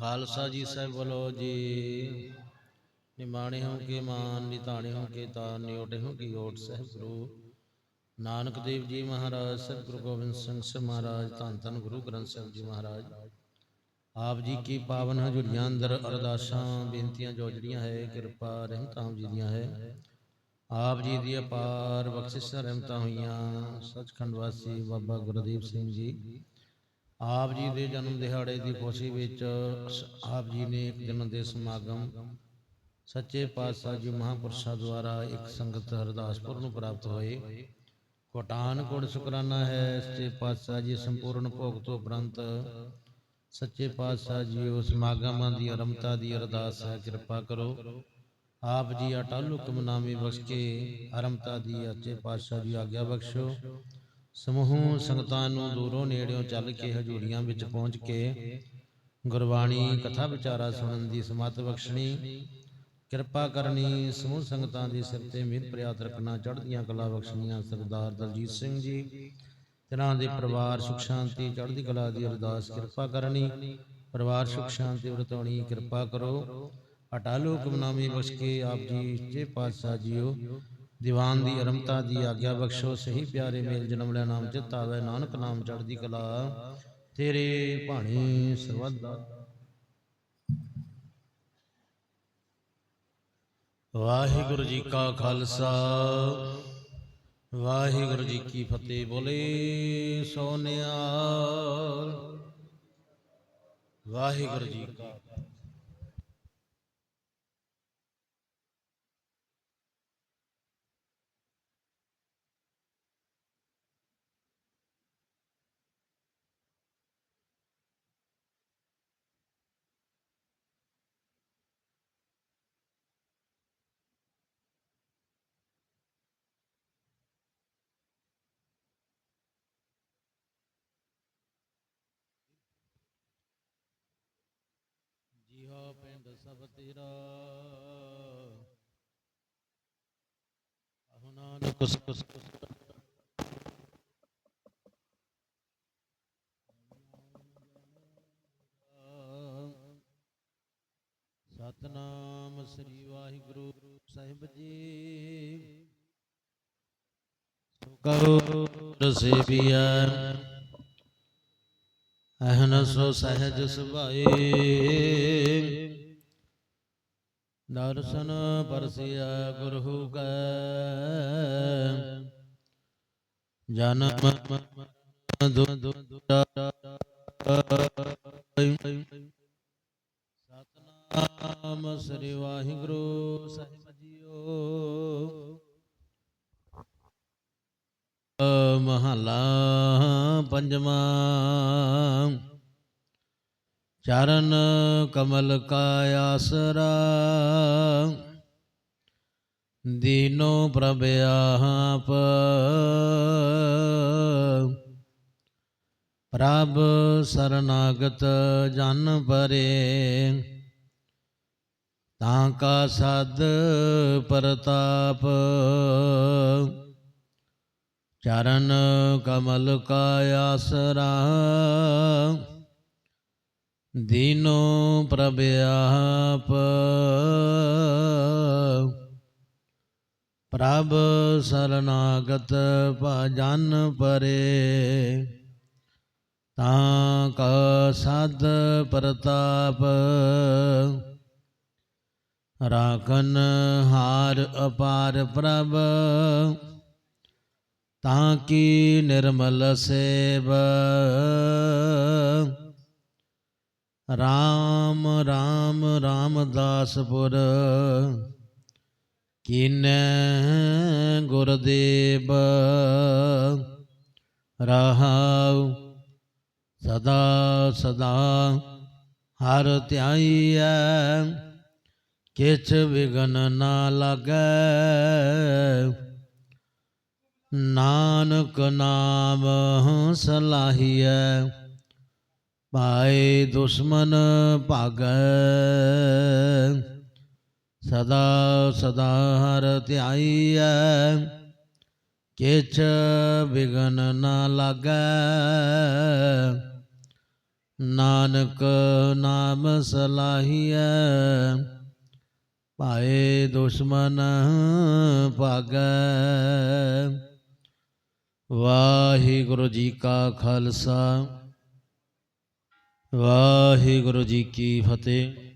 ਖਾਲਸਾ ਜੀ ਸਾਹਿਬ ਬੋਲੋ ਜੀ। ਨਿਮਾਣੇ ਹੋ ਕੇ ਮਾਨ ਨਿਤਾਣੇ ਹੋ ਕੇ ਤਾਨ ਨਿਓਟੇ ਹੋ ਕੀ ਓਟ ਸਾਹਿਬ ਗੁਰੂ। ਨਾਨਕ ਦੇਵ ਜੀ ਮਹਾਰਾਜ ਸਾਹਿਬ ਗੁਰੂ ਗੋਬਿੰਦ ਸਿੰਘ ਸਾਹਿਬ ਮਹਾਰਾਜ ਧੰਨ ਧੰਨ ਗੁਰੂ ਗ੍ਰੰਥ ਸਾਹਿਬ ਜੀ ਮਹਾਰਾਜ। ਆਪ ਜੀ ਕੀ ਪਾਵਨ ਹਜ਼ੂਰੀਆਂ ਅੰਦਰ ਅਰਦਾਸਾਂ ਬੇਨਤੀਆਂ ਜੋ ਜਿਹੜੀਆਂ ਹੈ ਕਿਰਪਾ ਰਹਿਮਤਾਂ ਜੀ ਦੀਆਂ ਹੈ। ਆਪ ਜੀ ਦੀ ਅਪਾਰ ਬਖਸ਼ਿਸ਼ਾਂ ਰਹਿਮਤਾਂ ਹੋਈਆਂ। ਸੱਚਖੰਡ ਵਾਸੀ ਬਾਬਾ ਗੁਰਦੀਪ ਸਿੰਘ ਜੀ। ਆਪ ਜੀ ਦੇ ਜਨਮ ਦਿਹਾੜੇ ਦੀ ਖੁਸ਼ੀ ਵਿੱਚ ਆਪ ਜੀ ਨੇ ਇੱਕ ਜਨਮ ਦੇ ਸਮਾਗਮ ਸੱਚੇ ਪਾਤਸ਼ਾਹ ਜੀ ਮਹਾਂਪੁਰਸ਼ਾਂ ਦੁਆਰਾ ਇੱਕ ਸੰਗਤ ਹਰਦਾਸਪੁਰ ਨੂੰ ਪ੍ਰਾਪਤ ਹੋਏ। ਕੋਟਾਨ ਕੋਟ ਸ਼ੁਕਰਾਨਾ ਹੈ। ਸੱਚੇ ਪਾਤਸ਼ਾਹ ਜੀ ਸੰਪੂਰਨ ਭੋਗ ਤੋਂ ਉਪਰੰਤ ਸੱਚੇ ਪਾਤਸ਼ਾਹ ਜੀ ਉਸ ਸਮਾਗਮਾਂ ਦੀ ਅਰਮਤਾ ਦੀ ਅਰਦਾਸ ਹੈ। ਕਿਰਪਾ ਕਰੋ। ਆਪ ਜੀ ਅਟਲ ਹੁਕਮ ਨਾਮੇ ਬਖਸ਼ ਕੇ ਅਰਮਤਾ ਦੀ ਸੱਚੇ ਪਾਤਸ਼ਾਹ ਜੀ ਆਗਿਆ ਬਖਸ਼ੋ। ਸਮੂਹ ਸੰਗਤਾਂ ਨੂੰ ਦੂਰੋਂ ਨੇੜਿਓਂ ਚੱਲ ਕੇ ਹਜੂਰੀਆਂ ਵਿੱਚ ਪਹੁੰਚ ਕੇ ਗੁਰਬਾਣੀ ਕਥਾ ਵਿਚਾਰਾ ਸੁਣਨ ਦੀ ਸਮਤ ਬਖਸ਼ਣੀ, ਕਿਰਪਾ ਕਰਨੀ, ਸਮੂਹ ਸੰਗਤਾਂ ਦੀ ਸਿਰ ਤੇ ਮਿਹਰ ਪ੍ਰਿਆਤ ਰੱਖਣਾ, ਚੜ੍ਹਦੀਆਂ ਕਲਾ ਬਖਸ਼ਣੀਆਂ, ਸਰਦਾਰ ਦਲਜੀਤ ਸਿੰਘ ਜੀ, ਤਿਨਾਂ ਦੇ ਪਰਿਵਾਰ ਸੁਖ ਸ਼ਾਂਤੀ, ਚੜ੍ਹਦੀ ਕਲਾ ਦੀ ਅਰਦਾਸ ਕਿਰਪਾ ਕਰਨੀ, ਪਰਿਵਾਰ ਸੁਖ ਸ਼ਾਂਤੀ ਵਰਤਾਉਣੀ, ਕਿਰਪਾ ਕਰੋ। ਅਟਲ ਹੁਕਮਨਾਮੇ ਬਖਸ਼ ਕੇ ਆਪ ਜੀ ਜੇ ਪਾਤਸ਼ਾਹ ਜੀਓ। ਦੀਵਾਨ ਦੀ ਅਰਮਤਾ ਦੀ ਆਗਿਆ ਬਖਸ਼ੋ ਸਹੀ ਪਿਆਰੇ ਮੇਲ ਜਨਮ ਲੈ ਨਾਮ ਚਿਤ ਆਵੇ ਨਾਨਕ ਨਾਮ ਚੜ੍ਹਦੀ ਕਲਾ ਤੇਰੇ ਭਾਣੇ ਸਰਵਦਾ। ਵਾਹਿਗੁਰੂ ਜੀ ਕਾ ਖਾਲਸਾ ਵਾਹਿਗੁਰੂ ਜੀ ਕੀ ਫਤਿਹ। ਬੋਲੇ ਸੋਨਿਆਲ ਵਾਹਿਗੁਰੂ ਜੀ ਕਾ ਜੀ ਪਿੰਡ ਸਭ ਤੇਰਾ। ਨਾਨਕ ਕੁਸ ਕੁਸ ਕੁਸ ਸਤਨਾਮ ਸ੍ਰੀ ਵਾਹਿਗੁਰੂ ਸਾਹਿਬ ਜੀ। ਸੋ ਕਰੋ ਰਸੇਬੀਆ ਅਹਨਸੋ ਸਹਿਜ ਸੁਭਾਏ। ਦਰਸ਼ਨ ਪਰਸਿਆ ਗੁਰੂ ਕੈ। ਜਨਮ ਦੁ ਸਤਨਾਮ ਸ੍ਰੀ ਵਾਹਿਗੁਰੂ ਸਾਹਿਬ ਜੀਓ। ਮਹਲਾ ਪੰਜਵਾਂ। ਚਰਨ ਕਮਲ ਕਾ ਆਸਰਾ, ਦੀਨੋ ਪ੍ਰਭ ਆਪ। ਪ੍ਰਭ ਸਰਨਾਗਤ ਜਨ ਪਰੇ, ਤਾਂ ਕਾ ਸਦ ਪ੍ਰਤਾਪ। ਚਰਨ ਕਮਲ ਕਾ ਆਸਰਾ ਦੀਨੋ ਪ੍ਰਭ ਆਪ। ਪ੍ਰਭ ਸਰਨਾਗਤ ਭਜਨ ਪਰੇ, ਤਾਂ ਕਾ ਸਦ ਪ੍ਰਤਾਪ। ਰਾਖਨ ਹਾਰ ਅਪਾਰ ਪ੍ਰਭ, ਤਾਂ ਕੀ ਨਿਰਮਲ ਸੇਵ। ਰਾਮ ਰਾਮ, ਰਾਮਦਾਸਪੁਰ। ਕੀਨੈ ਗੁਰਦੇਵ, ਰਹਾਉ ਸਦਾ ਸਦਾ ਹਰ ਧਿਆਈਐ। ਕਿਛ ਵਿਗਨ ਨਾ ਲਾਗੈ, ਨਾਨਕ ਨਾਮ ਸਲਾਹੀਐ। ਭਾਏ ਦੁਸ਼ਮਨ ਭਾਗੈ, ਸਦਾ ਸਦਾ ਹਰ ਧਿਆਈਐ, ਕਿਛ ਵਿਗਨ ਨਾ ਲਾਗੈ। ਨਾਨਕ ਨਾਮ ਸਲਾਹੀਐ, ਭਾਏ ਦੁਸ਼ਮਨ ਭਾਗੈ। ਵਾਹਿਗੁਰੂ ਜੀ ਕਾ ਖਾਲਸਾ। ਵਾਹਿਗੁਰੂ ਜੀ ਕੀ ਫਤਿਹ।